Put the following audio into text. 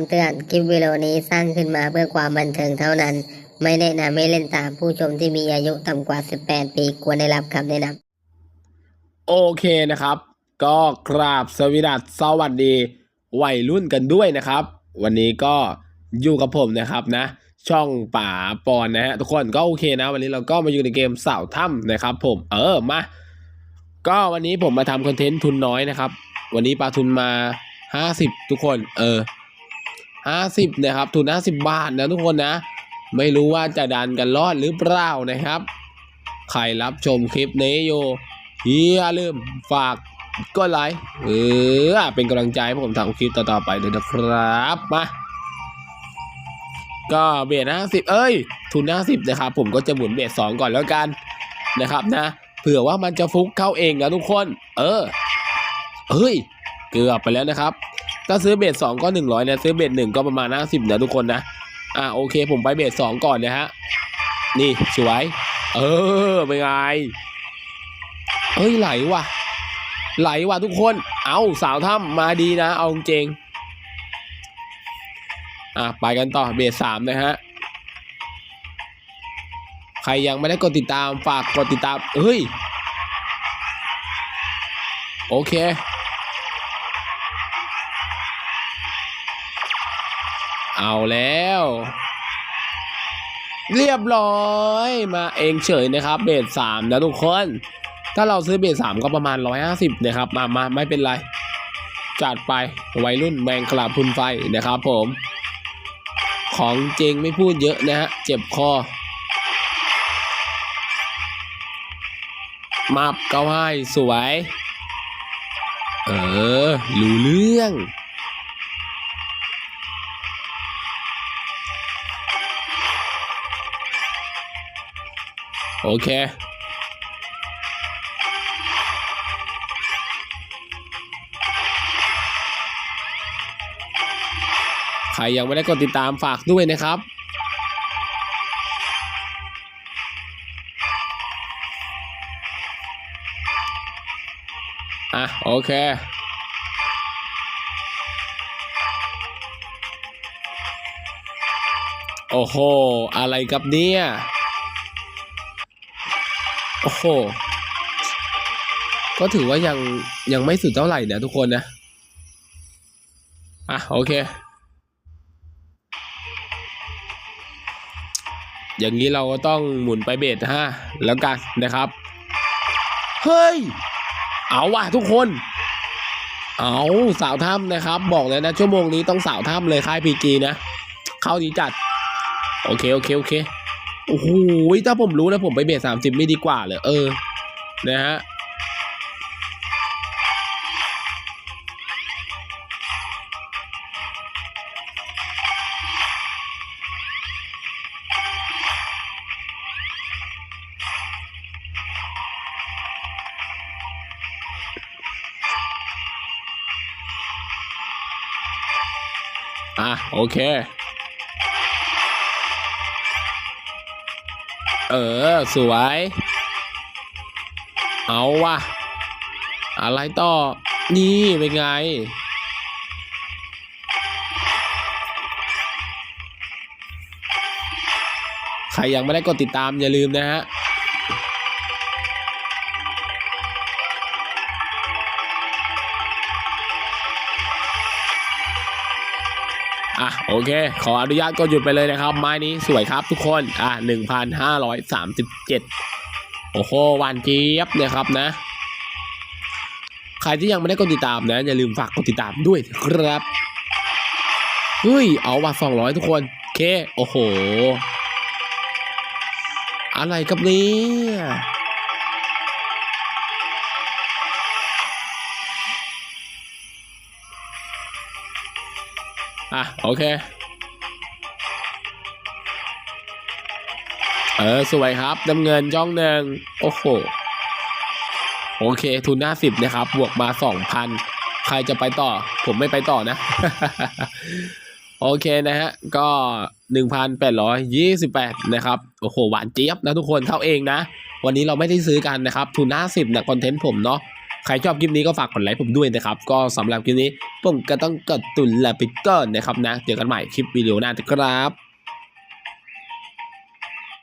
ำเตือน คลิปวิดีโอนี้สร้างขึ้นมาเพื่อความบันเทิงเท่านั้น ไม่แนะนำให้เล่นตามผู้ชมที่มีอายุต่ำกว่า 18 ปีควรได้รับคำแนะนำโอเคนะครับ ก็กราบสวิดัสสวัสดี วัยรุ่นกันด้วยนะครับ วันนี้ก็อยู่กับผมนะครับนะ ช่องป่าปอนนะฮะทุกคนก็โอเคนะ วันนี้เราก็มาอยู่ในเกมเสาถ้ำนะครับ ผมเออมาก็วันนี้ผมมาทำคอนเทนต์ทุนน้อยนะครับ วันนี้ปลาทุนมา50ทุกคน เออ 50นะครับทุน50 บาทนะทุกคนนะ ไม่รู้ว่าจะดันกันรอดหรือเปล่านะครับ ใครรับชมคลิปนี้อยู่อย่าลืมฝากกดไลค์เออเป็นกำลังใจให้ผมทำคลิปต่อๆไปด้วยนะครับมาก็เบสห้าสิบเอ้ย ทุนห้าสิบนะครับผมก็จะหมุนเบสสองก่อนแล้วกันนะครับนะ เผื่อว่ามันจะฟุกเข้าเองนะทุกคน เออเฮ้ย เกือบไปแล้วนะครับ ถ้าซื้อเบสสองก็หนึ่งร้อยนะซื้อเบสหนึ่งก็ประมาณห้าสิบนะทุกคนนะอ่าโอเค ผมไปเบสสองก่อนนะฮะนี่สวย เออเป็นไงเฮ้ยไหลว่ะ ไหลว่ะทุกคน เอาสาวถ้ำมาดีนะ เอาจริงอะไปกันต่อเบสสามนะฮะใครยังไม่ได้กดติดตามฝากกดติดตามเฮ้ย โอเค เอาแล้ว เรียบร้อยมาเองเฉยนะครับเบสสามนะทุกคน ถ้าเราซื้อเบสสามก็ประมาณร้อยห้าสิบนะครับ มามาไม่เป็นไร จัดไปวัยรุ่นแมงกลาพุนไฟนะครับผม ของจริงไม่พูดเยอะนะฮะ เจ็บคอมับเก้าให้สวย เออ รู้เรื่อง โอเค ใครยังไม่ได้กดติดตามฝากด้วยนะครับอะโอเคโอ้โห อะไรกับเนี่ย โอ้โห ก็ถือว่ายังยังไม่สุดเท่าไหร่นะทุกคนนะ อะโอเค อย่างนี้เราก็ต้องหมุนไปเบสห้าแล้วกันนะครับ เฮ้ย เอาว่ะทุกคน เอาสาวถ้ำนะครับ บอกเลยนะชั่วโมงนี้ต้องสาวถ้ำเลยค่ายพีจีนะ เข้าดีจัด โอเค โอเค โอเค โอ้โหถ้าผมรู้นะผมไปเบสสามสิบไม่ดีกว่าเลยเออ นะฮะอะโอเค เออ สวย เอาวะอะไรต่อ นี่เป็นไง ใครยังไม่ได้กดติดตามอย่าลืมนะฮะ อะโอเค ขออนุญาตก็หยุดไปเลยนะครับ ไม้นี้สวยครับทุกคนอะหนึ่งพันห้าร้อยสามสิบเจ็ดโอ้โหวานเจี๊ยบเนี่ยครับนะ ใครที่ยังไม่ได้กดติดตามนะ อย่าลืมฝากกดติดตามด้วยครับเฮ้ย เอาว่ะสองร้อยทุกคนโอเค โอ้โห อะไรกับเนี่ย อะ โอเค เออ สวยครับน้ำเงินจ้องหนึ่งโอ้โห โอเค ทุนหน้าสิบนะครับ บวกมาสองพันใครจะไปต่อ ผมไม่ไปต่อนะ โอเคนะฮะ ก็หนึ่งพันแปดร้อยยี่สิบแปดนะครับ โอ้โห หวานเจี๊ยบนะทุกคนเข้าเองนะ วันนี้เราไม่ได้ซื้อกันนะครับ ทุนห้าสิบนะคอนเทนต์ผมเนาะ ใครชอบคลิปนี้ก็ฝากกดไลค์ผมด้วยนะครับ ก็สำหรับคลิปนี้ผมก็ต้องกดตุนลาไปก่อนนะครับนะ เจอกันใหม่คลิปวิดีโอหน้านะครับ